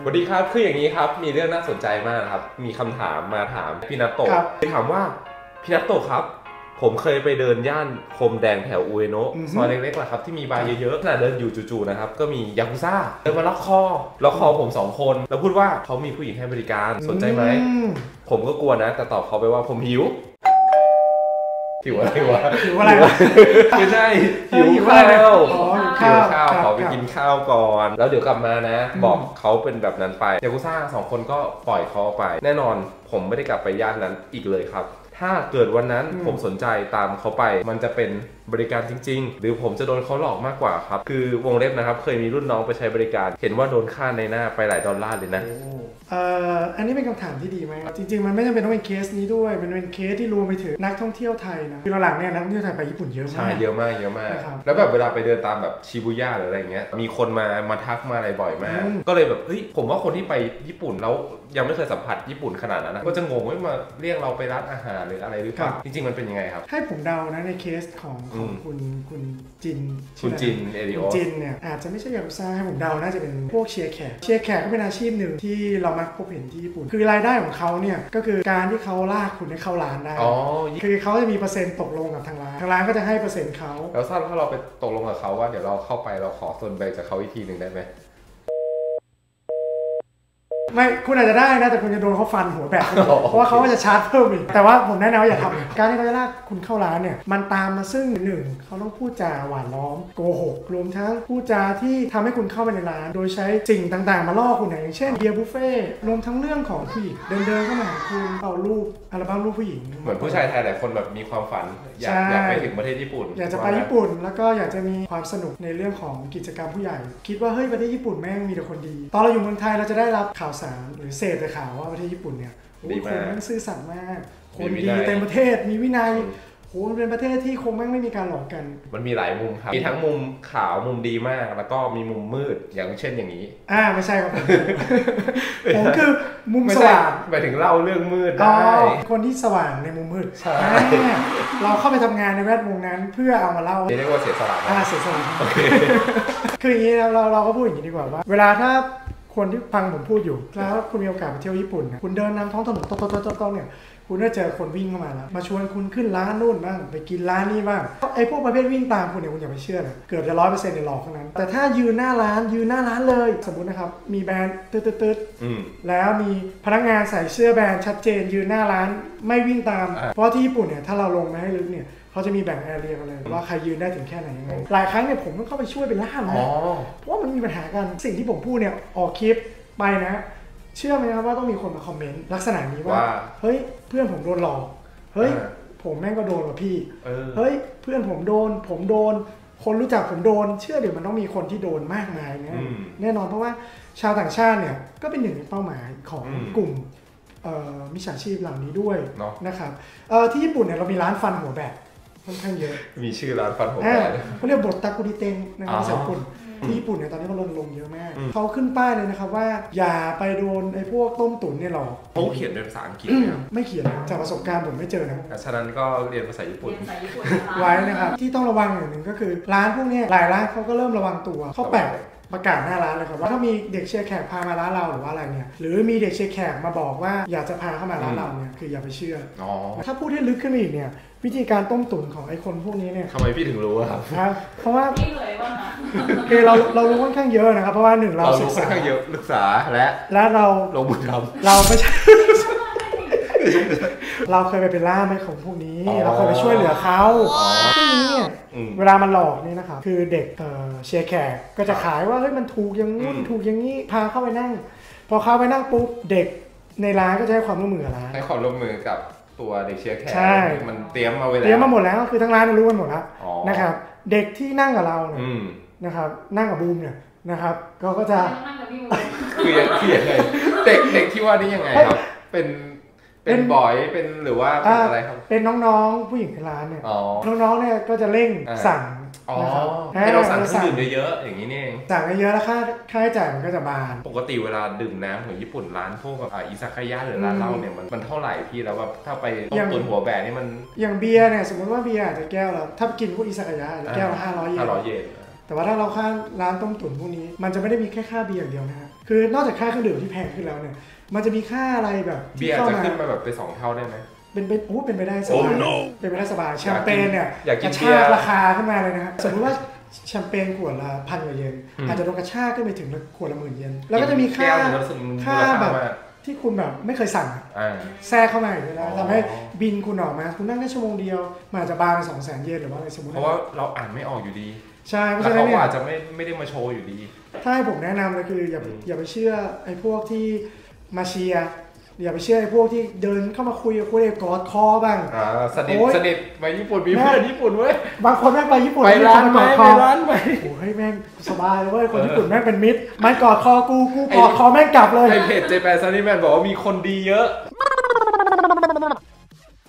สวัสดีครับ คืออย่างนี้ครับ มีเรื่องน่าสนใจมากครับ มีคำถามมาถามพี่นัตโตะครับถามว่าพี่นัตโตะครับ ผมเคยไปเดินย่านโคมแดงแถวอุเอโนะอือฮึซอยเล็กๆแหละครับ ที่มีบาร์เยอะๆขณะเดินอยู่จู่ๆนะครับ ก็มียากุซ่าเดินมาล็อกคอล็อกคอผมสองคน แล้วพูดว่าเขามีผู้หญิงให้บริการสนใจไหมอืมผมก็กลัวนะ แต่ตอบเขาไปว่าผมหิว หิวอะไรวะหิวอะไรวะไม่ใช่เอหิอวหิวอะไรข้านะวอ๋อหิวหิข้าววข้าวครับขอไปครับกินข้าวก่อน แล้วเดี๋ยวกลับมานะอืมบอกเขาเป็นแบบนั้นไปยากุซ่าสองคนก็ปล่อยเขาไป แน่นอนผมไม่ได้กลับไปย่านนั้นอีกเลยครับ ถ้าเกิดวันนั้นผมสนใจตามเขาไป มันจะเป็นบริการจริง ๆ หรือผมจะโดนเขาหลอกมากกว่าครับ คือวงเล็บนะครับ เคยมีรุ่นน้องไปใช้บริการ เห็นว่าโดนค่าในหน้าไปหลายดอลลาร์เลยนะเอ่ออันนี้เป็นคำถามที่ดีไหมจริง ๆ มันไม่จำเป็นต้องเป็นเคสนี้ด้วย มันเป็นเคสที่รวมไปถึงนักท่องเที่ยวไทยนะคือหลังๆเนี่ยนักท่องเที่ยวไทยไปญี่ปุ่นเยอะมาใช่กเยอะมากเยอะมากนะครับแล้วแบบเวลาไปเดินตามแบบชิบูย่าหรืออะไรเงี้ยมีคนมามาทักมาอะไรบ่อยมากอืมก็เลยแบบเฮ้ยผมว่าคนที่ไปญี่ปุ่นแล้วยังไม่เคยสัมผัสญี่ปุ่นขนาดนั้นนะก็จะงงว่ามาเรียกเราไปร้านอาหารหรืออะไรหรือเปล่าจริง ๆ มันเป็นยังไงครับ ให้ผมเดานะในเคสของของอืมคุณคุณจินคุณจินเอริโอคุณจินเนี่ยอาจจะไม่ใช่ยากุซ่าให้ผมเดาน่าจะเป็นพวกเชียร์แขกเชียร์แขกก็เป็นอาชีพหนึ่งที่เรามักพบเห็นที่ญี่ปุ่น คือรายได้ของเขาเนี่ยก็คือการที่เขาลากคุณให้เข้าร้านได้อ๋อคือเขาจะมีเปอร์เซ็นต์ตกลงกับทางร้านทางร้านก็จะให้เปอร์เซ็นต์เขาแล้วถ้าถ้าเราไปตกลงกับเขาว่าเดี๋ยวเราเข้าไปเราขอส่วนแบ่งจากเขาอีกทีหนึ่งได้ไหม ไม่คุณอาจจะได้นะแต่คุณจะโดนเขาฟันหัวแบกเพราะว่าเขาก็จะชาร์จเพิ่มอีกแต่ว่าผมแนะนำว่าอย่าทำการที่เขาจะลากคุณเข้าร้านเนี่ยมันตามมาซึ่งหนึ่งเขาต้องพูดจาหวานล้อมโกหกรวมทั้งพูดจาที่ทำให้คุณเข้าไปในร้าน โดยใช้สิ่งต่างๆ มาล่อคุณอย่างเช่นเบียร์บุฟเฟ่ต์รวมทั้งเรื่องของผู้หญิงเดินๆเข้ามาหาคุณเอารูปอัลบั้มรูปผู้หญิง เหมือนผู้ชายไทยหลายคนแบบมีความฝันอยากใช่อยากไปถึงประเทศญี่ปุ่น อยากจะไปญี่ปุ่นแล้วก็อยากจะมีความสนุกในเรื่องของกิจกรรมผู้ใหญ่ คิดว่าเฮ้ยประเทศญี่ปุ่นแม่งมีแต่คนดี ตอนเราอยู่เมืองไทยเราจะได้รับข่าวสารหรือเสพแต่ข่าวว่าประเทศญี่ปุ่นเนี่ยโอ้ยคนแม่งซื่อสัตย์มาก คนดีเต็มประเทศมีวินัยโหมันเป็นประเทศที่คงแม่งไม่มีการหลอกกัน มันมีหลายมุมครับ มีทั้งมุมขาวมุมดีมาก แล้วก็มีมุมมืด อย่างเช่นอย่างนี้ อ่าไม่ใช่ครับ ผมผมคือมุมไม่สใช่ว่างหมายถึงเล่าเรื่องมืดอ๋อได้ คนที่สว่างในมุมมืด ใช่อ่าเราเข้าไปทำงานในแวดวงนั้น เพื่อเอามาเล่าเรียกว่าเสียสละอ่านะเสียสละคืออย่างนี้นะเราเราก็พูดอย่างนี้ดีกว่าว่า เวลาถ้า คนที่ฟังผมพูดอยู่ แล้วคุณมีโอกาสไปเที่ยวญี่ปุ่นนะคุณเดินนำท้องถนนโต๊ะๆๆๆเนี่ย คุณก็เจอคนวิ่งเข้ามาแล้ว มาชวนคุณขึ้นร้านนู่นบ้าง ไปกินร้านนี้บ้าง ไอ้พวกประเภทวิ่งตามคุณเนี่ยคุณอย่าไปเชื่อนะเกือบจะร้อยเปอร์เซ็นต์ในยหลอกทั้งนั้น แต่ถ้ายืนหน้าร้านยืนหน้าร้านเลย สมมตินะครับ มีแบรนด์ตืดๆๆอืมแล้วมีพนักงานใส่เสื้อแบรนด์ชัดเจนยืนหน้าร้านไม่วิ่งตามอ่าเพราะที่ญี่ปุ่นเนี่ยถ้าเราลงมาให้ลึกเนี่ย เขาจะมีแบ่งแอเรียกันเลยว่าใครยืนได้ถึงแค่ไหนยังไงหลายครั้งเนี่ยผมต้องเข้าไปช่วยเป็นล่ามอ๋อนะเพราะว่ามันมีปัญหากันสิ่งที่ผมพูดเนี่ยออกคลิปไปนะ เชื่อไหมครับว่าต้องมีคนมาคอมเมนต์ลักษณะนี้ว่าว่าเฮ้ยเพื่อนผมโดนหลอกเฮ้ยอ่าผมแม่งก็โดนว่ะพี่เออเฮ้ยเพื่อนผมโดน ผมโดน คนรู้จักผมโดน เชื่อเดี๋ยวมันต้องมีคนที่โดนมากมายนะอืมแน่นอนเพราะว่าชาวต่างชาติเนี่ยก็เป็นหนึ่งในเป้าหมายของอืมกลุ่มเอ่อมิจฉาชีพเหล่านี้ด้วยเนาะนะครับเอ่อที่ญี่ปุ่นเนี่ยเรามีร้านฟันหัวแบก ค่อนข้างเยอะมีชื่อร้านฟันผมอ่าแบนเขาเรียกบทตากุดิเตงในอ๋อภาษาญี่ปุ่นที่ญี่ปุ่นเนี่ยตอนนี้เขารณรงค์เยอะมากอืมเขาขึ้นป้ายเลยนะครับว่า อย่าไปโดนไอ้พวกต้มตุ๋นเนี่ยหรอกเขาเขียนเป็นภาษาอังกฤษไหมครับไม่เขียนนะจากประสบการณ์ผมไม่เจอนะฉะนั้นก็เรียนภาษาญี่ปุ่นเรียนภาษาญี่ปุ่นนะคะไว้นะครับที่ต้องระวังอย่างหนึ่งก็คือ ร้านพวกเนี้ยหลายร้านเขาก็เริ่มระวังตัวเขาแปะ ประกาศหน้าร้านเลยครับว่าถ้ามีเด็กเชียร์แขกพามาร้านเราหรือว่าอะไรเนี่ยหรือมีเด็กเชียร์แขกมาบอกว่าอยากจะพาเข้ามาร้านเราเนี่ยคืออย่าไปเชื่ออ๋อถ้าพูดให้ลึกขึ้นไปอีกเนี่ยวิธีการต้มตุ๋นของไอ้คนพวกนี้เนี่ยทำไมพี่ถึงรู้อะครับนะครับเพราะว่านี่เลยว่านะคือเราเรารู้ค่อนข้างเยอะนะครับเพราะว่าหนึ่งเราเราศึรู้กค่อนษาข้างเยอะศึกษาและและเราลงมือทเราไม่ใช่เราเคยไปเป็นล่ามให้ของพวกนี้อ๋อเราเคยไปช่วยเหลือเขาอ๋อพวกนี้เนี่ยอืม เวลามันหลอกเนี่ยนะครับคือเด็กเอ่อเชียร์แขกก็จะขายว่าเฮ้ยมันถูกอย่างงู้นอืมถูกอย่างนี้พาเข้าไปนั่ง พอเข้าไปนั่งปุ๊บเด็กในร้านก็จะให้ความร่วมมือกับร้านให้ความร่วมมือกับตัวเด็กเชียร์แขกใช่มันเตรียมมาไว้แล้วเตรียมมาหมดแล้วคือทั้งร้านรู้กันหมดแล้วอ๋อนะครับเด็กที่นั่งกับเราเนี่ยอืมนะครับนั่งกับบูมเนี่ยนะครับก็ก็จะนั่งกับพี่บูคือยังคือยังไงเด็กเด็กที่ว่านี่ยังไงครับ เป็น เป็นบอยเป็นหรือว่าเป็นอะไรครับ เป็นน้องๆผู้หญิงในร้านเนี่ยอ๋อน้องๆเนี่ยก็จะเร่งอ่าสั่งอ๋อนะครับให้เราสั่งเคให้รื่องดื่มเยอะๆอย่างนี้นี่เองสั่งเยอะๆแล้วค่าค่าใช้จ่ายมันก็จะบาน ปกติเวลาดื่มน้ำของญี่ปุ่นร้านพวกแบบอ่าอิซากายะหรือร้านเหล้าเนี่ยมันมันเท่าไหร่พี่แล้วแบบถ้าไปต้ยัมงตุนหัวแบนนี่มันอย่างเบียร์เนี่ยสมมติว่าเบียร์อาจจะแก้วละถ้ากินพวกอิซากายะแก้วละห้าร้อยเยห้านร้อยเยน แต่ว่าถ้าเราค่าร้านต้มตุ๋นพวกนี้ มันจะไม่ได้มีแค่ค่าเบียร์อย่างเดียวนะฮะคือนอกจากค่าเครื่องดื่มที่แพงขึ้นแล้วเนี่ยมันจะมีค่าอะไรแบบเบีที่ยร์เข้าจะมาขึ้นมาแบบไปสองเท่าได้ไหมเป็นเป็นโอ้เป็นไปได้สโอ้บาย no เป็นไปได้สบายแชมเปญเนี่ยอยากกินระเบียชาร์กราคาขึ้นมาเลยนะฮะสมมติว่าแชมเปญขวดละพันกว่าเยนอืมอาจจะโดนกระชากขึ้นไปถึงขวดละหมื่นเยนแล้วก็จะมีค่าแก้วหนึ่งรู้สึกมูลค่าค่าแบบมาก ที่คุณแบบไม่เคยสั่งอะอ่า แทรกเข้ามาอีกแล้วอ๋อ ทำให้บินคุณออกมา คุณนั่งได้ชั่วโมงเดียวมันอาจจะบางสองแสนเยนหรือว่าอะไรสมมติเพราะว่าเราอ่านไม่ออกอยู่ดี ใช่เพราะแล้วฉะนั้นเขาเนี่ยอาจจะไม่ไม่ได้มาโชว์อยู่ดี ถ้าให้ผมแนะนำเลยคืออย่าอืมอย่าไปเชื่อไอ้พวกที่มาเชียร์ อย่าไปเชื่อไอ้พวกที่เดินเข้ามาคุยกับคุณเอกอดคอบ้างอ่าสนิทโอ้ยสนิทไปญี่ปุ่นมีแม่เพื่อนญี่ปุ่นเว้ย บางคนแม่งไปญี่ปุ่นไปร้านมีไหมคไปกอดคอร้านไหม โอ้ยแม่งสบายเลยเว้ยคนญี่ปุ่นแม่งเป็นมิตร มันกอดคอกูกูกอดคอแม่งกลับเลยไอเพจเจแปนซันนี่แมนบอกว่ามีคนดีเยอะ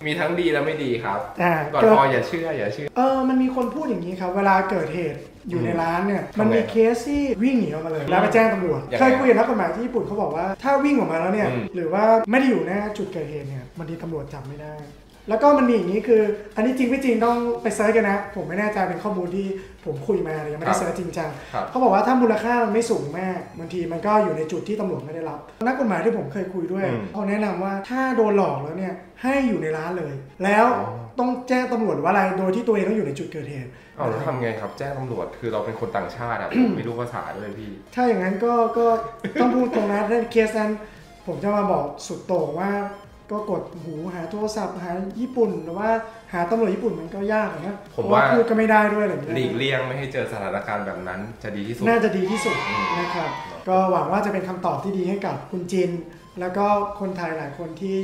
มีทั้งดีและไม่ดีครับอ่าก่อนเกิดพออย่าเชื่ออย่าเชื่อ เออมันมีคนพูดอย่างนี้ครับ เวลาเกิดเหตุอยู่ในอืมร้านเนี่ยทำไงมันมีเคสที่วิ่งหนีออกมาเลย แล้วไปแจ้งตำรวจยังไงเคยคุยกับนักกฎหมายที่ญี่ปุ่นเขาบอกว่าถ้าวิ่งออกมาแล้วเนี่ยอืมหรือว่าไม่ได้อยู่หน้าจุดเกิดเหตุเนี่ยบางทีตำรวจจับไม่ได้ แล้วก็มันมีอย่างนี้คือ อันนี้จริงไม่จริงต้องไปเซิร์ชกันนะ ผมไม่แน่ใจเป็นข้อมูลที่ผมคุยมาเลยยังไม่ได้เซิร์ชจริงจังครับเขาบอกว่าถ้ามูลค่ามันไม่สูงมากบางทีมันก็อยู่ในจุดที่ตำรวจไม่ได้รับ นักกฎหมายที่ผมเคยคุยด้วยอืมเขาแนะนำว่าถ้าโดนหลอกแล้วเนี่ยให้อยู่ในร้านเลย แล้วอ๋อต้องแจ้งตำรวจหรือว่าอะไรโดยที่ตัวเองต้องอยู่ในจุดเกิดเหตุเอาแล้วทำไงครับแจ้งตำรวจคือเราเป็นคนต่างชาติอะผมไม่รู้ภาษาด้วยพี่ ถ้าอย่างนั้นก็ก็ต้องพูดตรงนะถ้าเคสนั้นผมจะมาบอกสุดโต่งว่า ก็กดหูหาโทรศัพท์หาญี่ปุ่นหรือว่าหาตำรวจญี่ปุ่นมันก็ยากอะนะผมเพระว่าพูดก็ไม่ได้ด้วยอะไรอย่างหลีเงี้กยเลี่ยงไม่ให้เจอสถานการณ์แบบนั้นจะดีที่สุด น่าจะดีที่สุดอืมนะครับ ก็หวังว่าจะเป็นคำตอบที่ดีให้กับคุณจิน แล้วก็คนไทยหลายคนที่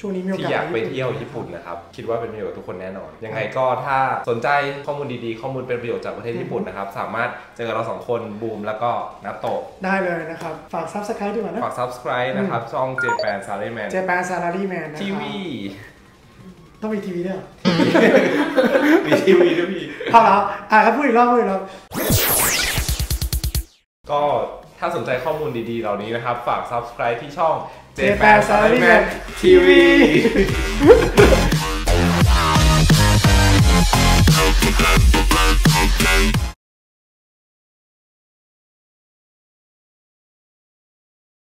ช่วงนี้มีโอกาสที่อยากไปเที่ยวญี่ปุ่นนะครับ คิดว่าเป็นประโยชน์กับทุกคนแน่นอน ยังไงก็ถ้าสนใจข้อมูลดีๆ ข้อมูลเป็นประโยชน์จากประเทศญี่ปุ่นนะครับ สามารถเจอกับเราสองคนบูมแล้วก็นับโตะได้เลยนะครับ ฝากซับสไครต์ดีกว่านะ ฝาก subscribe นะครับ ช่อง Japan s a l a r y Man เจแปนซาลารีแมนนะคทีรับวีต้องมีทีวีด้วยเหรอมีทีวีด้วยพี่เอาแล้วอะครับพูดอีกรอบพูดอีกรอบก็ ถ้าสนใจข้อมูลดีๆ เหล่านี้นะครับ ฝาก subscribe ที่ช่อง j จ a n s a l a r y m a n TV